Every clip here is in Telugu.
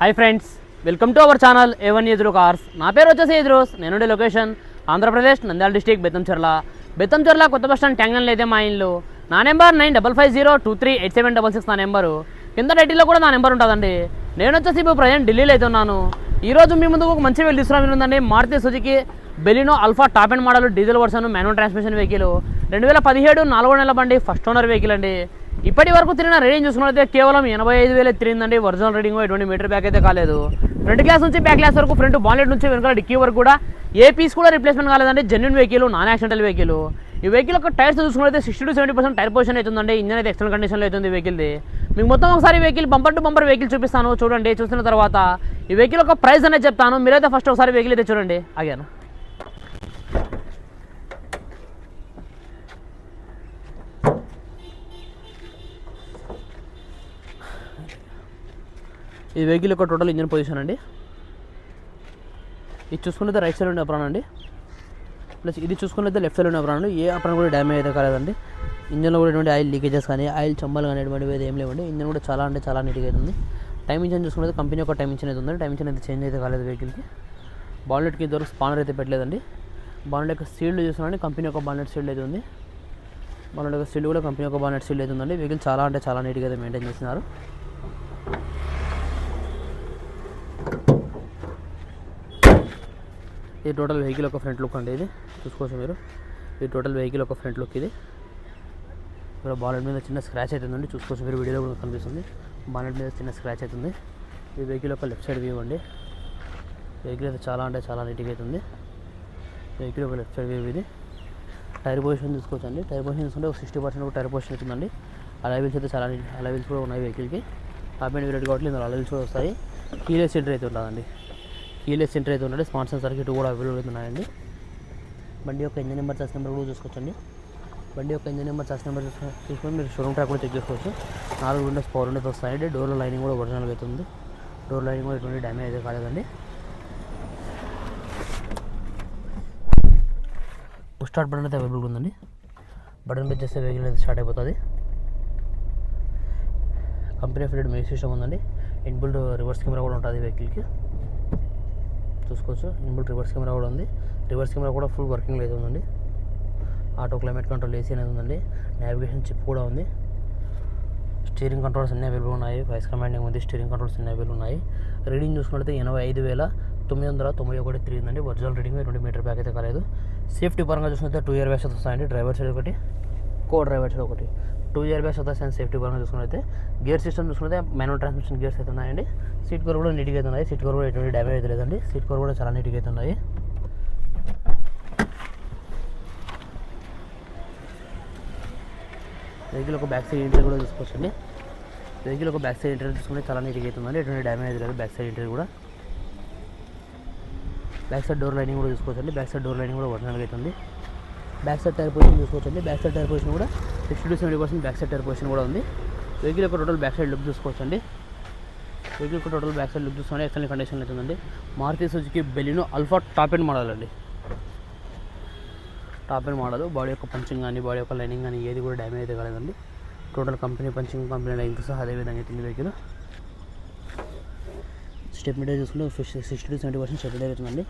Hi friends welcome to our channel A one ఎదురు కార్స్ నా పేరు వచ్చేసి ఎదురోస్ నేనుండే లొకేషన్ ఆంధ్రప్రదేశ్ నంద్యాల డిస్టిక్ బెత్తంచెర్ల బెత్తంచెర్ల కొత్త బస్ స్టాండ్ ట్యాంగన్ అయితే మా ఇల్లు. నా number nine double five zero two three eight seven double six నా నెంబరు కింద టైటిల్లో కూడా నా నెంబర్ ఉంటుందండి. నేను వచ్చేసి ఇప్పుడు ప్రజెంట్ ఢిల్లీలో అయితే ఉన్నాను. ఈరోజు మీ ముందుకు ఒక మంచి వెళ్ళి తీసుకురావడం ఉందండి Maruti Suzuki Baleno alpha top end model diesel version manual transmission vehicle రెండు వేల పదిహేడు నాలుగో నెల బండి ఫస్ట్ ఓనర్ వెహికల్ అండి. ఇప్పటి వరకు తిరిగిన రీడింగ్ చూసుకున్నట్లయితే కేవలం ఎనభై ఐదు వేలు తిరిగిందండి. ఒరిజినల్ రీడింగ్ ఎటువంటి మీటర్ బ్యాక్ అయితే కాలేదు. ఫ్రంట్ గ్లాస్ నుంచి బ్యాక్ గ్లాస్ వరకు ఫ్రంట్ బాన్లెట్ నుంచి వెనుక డిక్కీ వరకు కూడా ఏ పీస్ కూడా రిప్లేస్మెంట్ కాలేదండి. Genuine vehicle non accidental vehicle ఈ వెహికల్ యొక్క టైర్స్ చూసుకున్నట్లయితే sixty to seventy percent tyre position అవుతుందండి ఇంజన్ అయితే ఎక్స్టర్నల్ కండిషన్లో అవుతుంది వెహికల్ది మీకు మొత్తం ఒకసారి vehicle bumper to bumper vehicle చూపిస్తాను. చూడండి చూసిన తర్వాత ఈ వెహికల్ యొక్క ప్రైస్ అనేది చెప్తాను. మీరైతే ఫస్ట్ ఒకసారి వెహికల్ అయితే చూడండి. ఆగాను. ఈ వెహికల్ యొక్క టోటల్ ఇంజన్ పొజిషన్ అండి. ఇది చూసుకున్నది రైట్ సైడ్ ఉండే అప్రాన్ అండి. ప్లస్ ఇది చూసుకున్నది లెఫ్ట్ సైడ్ ఉండే అప్రాన్ ఏ అప్రాన్ కూడా డ్యామేజ్ అయితే కాలేదండి. ఇంజన్లో కూడా ఎటువంటి ఆయిల్ లీకేజెస్ కానీ ఆయిల్ చంబాలు కానీ ఎటువంటివి అయితే ఏం లేవండి. ఇంజన్ కూడా చాలా అంటే చాలా నీట్గా అవుతుంది టైం ఇంజన్ చూసుకున్నది కంపెనీ యొక్క టైం ఇంజన్ అయితే ఉంది. టైం ఇంజన్ అయితే చేంజ్ అయితే కాలేదు వెహికల్కి బాన్లెట్కి ఇద్దరు స్పానర్ అయితే పెట్టలేదండి. బాన్లెట్ యొక్క సీల్డ్ చూస్తున్నాండి కంపెనీ యొక్క బాన్లెట్ సీల్డ్ అయితే ఉంది. బాన్లెట్ యొక్క సీల్డ్ కూడా కంపెనీ యొక్క బాన్లెట్ సీల్డ్ అయితే ఉందండి. వెహికల్ చాలా అంటే చాలా నీట్గా అయితే మెయింటైన్ చేస్తున్నారు. ఈ టోటల్ వెహికల్ ఒక ఫ్రంట్ లుక్ అండి ఇది. చూసుకోవచ్చు మీరు. ఈ టోటల్ వెహికల్ ఒక ఫ్రంట్ లుక్ ఇది. ఇక్కడ బాలెట్ మీద చిన్న స్క్రాచ్ అవుతుందండి చూసుకోవచ్చు మీరు. వీడియోలో కూడా కనిపిస్తుంది. బాలెట్ మీద చిన్న స్క్రాచ్ అవుతుంది ఈ వెహికల్ ఒక లెఫ్ట్ సైడ్ వ్యూ అండి. వెహికల్ అయితే చాలా అంటే చాలా నీట్గా అవుతుంది వెహికల్ ఒక లెఫ్ట్ సైడ్ వ్యూ ఇది. టైర్ పొజిషన్ చూసుకోవచ్చు అండి. టైర్ పొజిషన్ చూసుకుంటే ఒక సిక్స్టీ పర్సెంట్ ఒక టైర్ పొజిషన్ అవుతుందండి అలైవిల్స్ అయితే చాలా అలైవిల్స్ కూడా ఉన్నాయి వెహికల్కి. టాప్ అండ్ వీలెట్ కాబట్టి ఇందులో అలైవిల్స్ కూడా వస్తాయి. కీలెస్ సెంటర్ అయితే ఉంటుందండి కీలెస్ సెంటర్ అయితే ఉంటే స్మార్ట్ సర్క్యూట్ కూడా అవైలబుల్ అవుతున్నాయండి బండి యొక్క ఇంజన్ నెంబర్ చార్జ్ నెంబర్ కూడా చూసుకోవచ్చండి. బండి యొక్క ఇంజన్ నెంబర్ చార్జ్ నెంబర్ చూసుకొని మీరు షోరూమ్ ట్రాక్ కూడా చెక్ చేసుకోవచ్చు. నాలుగు విండోస్ పవర్ విండోస్ వస్తాయండి. డోర్లో లైనింగ్ కూడా ఒరిజినల్గా అవుతుంది డోర్ లైనింగ్ కూడా ఎటువంటి డ్యామేజ్ అయితే కాలేదండి. స్టార్ట్ బటన్ అయితే అవైలబుల్ ఉందండి. బటన్ ప్రెస్ చేస్తే వెహికల్ అయితే స్టార్ట్ అయిపోతుంది. కంపెనీ ఫిటెడ్ మ్యూజిక్ సిస్టమ్ ఉందండి. ఇన్బుల్డ్ రివర్స్ కెమెరా కూడా ఉంటుంది వెహికల్కి చూసుకోవచ్చు. ఇన్బుల్ట్ రివర్స్ కెమెరా కూడా ఉంది. రివర్స్ కెమెరా కూడా ఫుల్ వర్కింగ్ అయితే ఉందండి. ఆటో క్లైమేట్ కంట్రోల్ ఏసీ అనేది ఉందండి. నావిగేషన్ చిప్ కూడా ఉంది. స్టీరింగ్ కంట్రోల్స్ అన్నీ అవైలబుల్ ఉన్నాయి. వాయిస్ కమాండింగ్ ఉంది. స్టీరింగ్ కంట్రోల్స్ అన్నీ అవైలబుల్ ఉన్నాయి. రీడింగ్ చూసుకుంటే ఎనభై ఐదు వేల తొమ్మిది వందల తొంభై ఒకటి తిరిగిందండి original reading twenty meter back అయితే కాలేదు. సేఫ్టీ పరంగా చూసుకుంటే టూ ఇయర్ బ్యాగ్స్ వస్తాయండి. డ్రైవర్ సైడ్ ఒకటి కో డ్రైవర్ సైడ్ ఒకటి. టూ ఇయర్ బ్యాగ్స్ వస్తాయి సేఫ్టీ పరంగా చూసుకుంటే గేర్ సిస్టమ్ చూసుకుంటే మాన్యువల్ ట్రాన్స్మిషన్ గేర్స్ అయితే ఉన్నాయండి. సీట్ కవర్ కూడా నీట్గా అయితే ఉన్నాయి. సీట్ కవర్ కూడా ఎటువంటి డ్యామేజ్ అయితే లేదండి. సీట్ కవర్ కూడా చాలా నీట్గా అయితే ఉన్నాయి. వెహికల్ ఒక బ్యాక్ సైడ్ ఇంటర్ కూడా చూసుకోవచ్చండి. వెహికల్ ఒక బ్యాక్ సైడ్ ఇంటర్ చూసుకుంటే చాలా నీట్గా అవుతుందండి ఎటువంటి డ్యామేజ్ లేదు. బ్యాక్ సైడ్ ఇంటర్ కూడా. బ్యాక్ సైడ్ డోర్ లైనింగ్ కూడా చూసుకోవచ్చండి. బ్యాక్ సైడ్ డోర్ లైనింగ్ కూడా ఒరిజినల్గా అవుతుంది బ్యాక్ సైడ్ టైర్ పొజిషన్ చూసుకోవచ్చండి. బ్యాక్ సైడ్ టైర్ పొజిషన్ కూడా sixty to seventy percent back side tyre position కూడా ఉంది. వెహికల్ యొక్క టోటల్ బ్యాక్ సైడ్ లుక్ చూసుకోవచ్చండి. వెహికల్ యొక్క టోటల్ బ్యాక్ సైడ్ లుక్ చూసుకోండి ఎక్సలెంట్ కండిషన్ అవుతుందండి Maruti Suzuki Baleno alpha top end model అండి. టాప్ అండ్ మోడల్ బాడీ యొక్క పంచింగ్ కానీ బాడీ యొక్క లైనింగ్ కానీ ఏది కూడా డ్యామేజ్ అయితే కాలేదండి. టోటల్ కంపెనీ పంచింగ్ కంపెనీ లైన్తో సహా అదే విధంగా అవుతుంది వెహికల్ స్టెప్ మీటర్ చూసుకుంటే sixty to seventy percent step meter అవుతుందండి.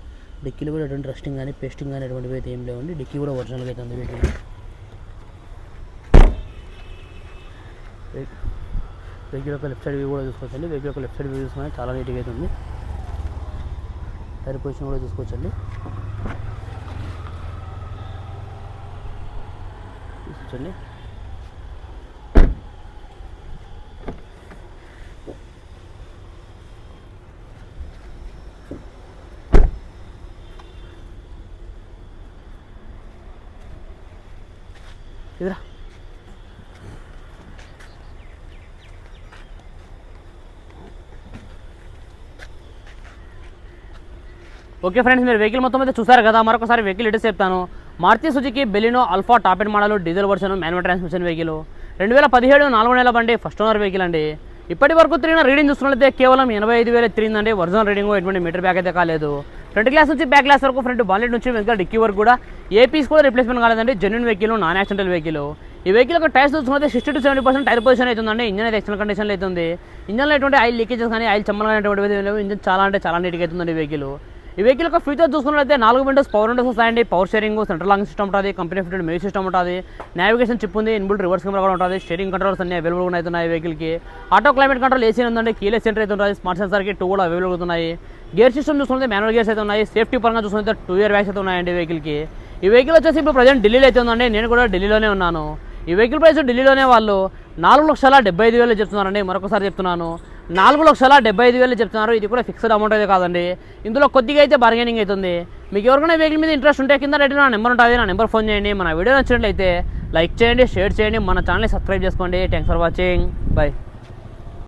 డిక్కీలో కూడా ఎటువంటి రస్టింగ్ కానీ పేస్టింగ్ కానీ ఎటువంటివి అయితే ఏం లేవండి. డిక్కీ కూడా ఒరిజినల్గా అవుతుంది వెహికల్ వెహికల్ యొక్క లెఫ్ట్ సైడ్ వ్యూ కూడా చూసుకోవచ్చండి. వెహికల్ యొక్క లెఫ్ట్ సైడ్ వ్యూ చూసుకుని చాలా నీట్గా అవుతుంది టైర్ పొజిషన్ కూడా చూసుకోవచ్చండి. చూసుకోవచ్చండి ఇదిరా. ఓకే ఫ్రెండ్స్ మీరు వెహికల్ మొత్తం అయితే చూసారు కదా మరొకసారి వెహికల్ ఇటు చెప్తాను. Maruti Suzuki Baleno alpha top end model diesel version manual transmission vehicle రెండు వేల పదిహేడు నాలుగు నెలల బండి ఫస్ట్ ఓనర్ వెహికల్ అండి. ఇప్పటి వరకు తిరిగిన రీడింగ్ చూస్తున్నట్లయితే కేవలం ఎనభై ఐదు వేలు తిరిగిందండి. ఒరిజినల్ రీడింగ్ ఎటువంటి మీటర్ బ్యాక్ అయితే కాలేదు. ఫ్రంట్ గ్లాస్ నుంచి బ్యాక్ గ్లాస్ వరకు ఫ్రంట్ బాన్లెట్ నుంచి వెనకాల డిక్కీ వరకు కూడా ఏ పీస్ కూడా రిప్లేస్మెంట్ కాలేదండి. Genuine vehicle non accidental vehicle ఈ వెహికల్ యొక్క టైర్స్ చూసుకుంటే sixty to seventy percent tyre position అవుతుందండి ఇంజన్ అయితే ఎక్సలెంట్ కండిషన్లో అవుతుంది ఇంజన్లో ఎటువంటి ఆయిల్ లీకేజెస్ కానీ ఆయిల్ చమ్మలు కానీ ఇంజన్ చాలా అంటే చాలా నీట్గా అవుతుందండి వెహికల్ ఈ వెహికల్ యొక్క ఫీచర్ చూసుకున్నట్లయితే నాలుగు విండోస్ పవర్ విండోస్ వస్తాయండి. Power steering central lock system ఉంటుంది కంపెనీ ఫిటెడ్ మ్యూజిక్ సిస్టమ్ ఉంటుంది. నావిగేషన్ చిప్ ఉంది ఇన్బుల్ రివర్స్ కెమెరా కూడా ఉంటుంది. స్టీరింగ్ కంట్రోల్స్ అన్ని అవైలబుల్ అవుతున్నాయి ఈ వెహికల్కి ఆటో క్లైమేట్ కంట్రోల్ ఏసీ ఉందండి కీలెస్ సెంటర్ అయితే ఉంటుంది. స్మార్ట్ సెన్సర్కి టూ కూడా అవైలబుల్ అవుతున్నాయి గేర్ సిస్టమ్ చూసుకుంటే మాన్యువల్ గేర్స్ అయితే ఉన్నాయి. సేఫ్టీ పరంగా చూసుకుంటే టూ ఇయర్ బ్యాగ్స్ అయితే ఉన్నాయండి వెహికల్కి ఈ వెహికల్ వచ్చేసి ఇప్పుడు ప్రజెంట్ ఢిల్లీలో అయితే ఉందండి. నేను కూడా ఢిల్లీలోనే ఉన్నాను. ఈ వెహికల్ ప్రైస్ ఢిల్లీలోనే వాళ్ళు నాలుగు లక్షల డెబ్బై ఐదు వేలు చెప్తున్నారండి. మరొకసారి చెప్తున్నాను. నాలుగు లక్షల డెబ్బై ఐదు వేలు చెప్తున్నారు. ఇది కూడా ఫిక్స్డ్ అమౌంట్ అయితే కాదండి. ఇందులో కొద్దిగా అయితే బార్గెనింగ్ అవుతుంది. మీకు ఎవరికైనా వెహికల్ మీద ఇంట్రెస్ట్ ఉంటే కింద రెడీ నా నెంబర్ ఉంటుంది. నా నెంబర్ ఫోన్ చేయండి. మన వీడియో నచ్చినట్లయితే లైక్ చేయండి షేర్ చేయండి. మన ఛానల్ని సబ్స్క్రైబ్ చేసుకోండి. Thanks for watching bye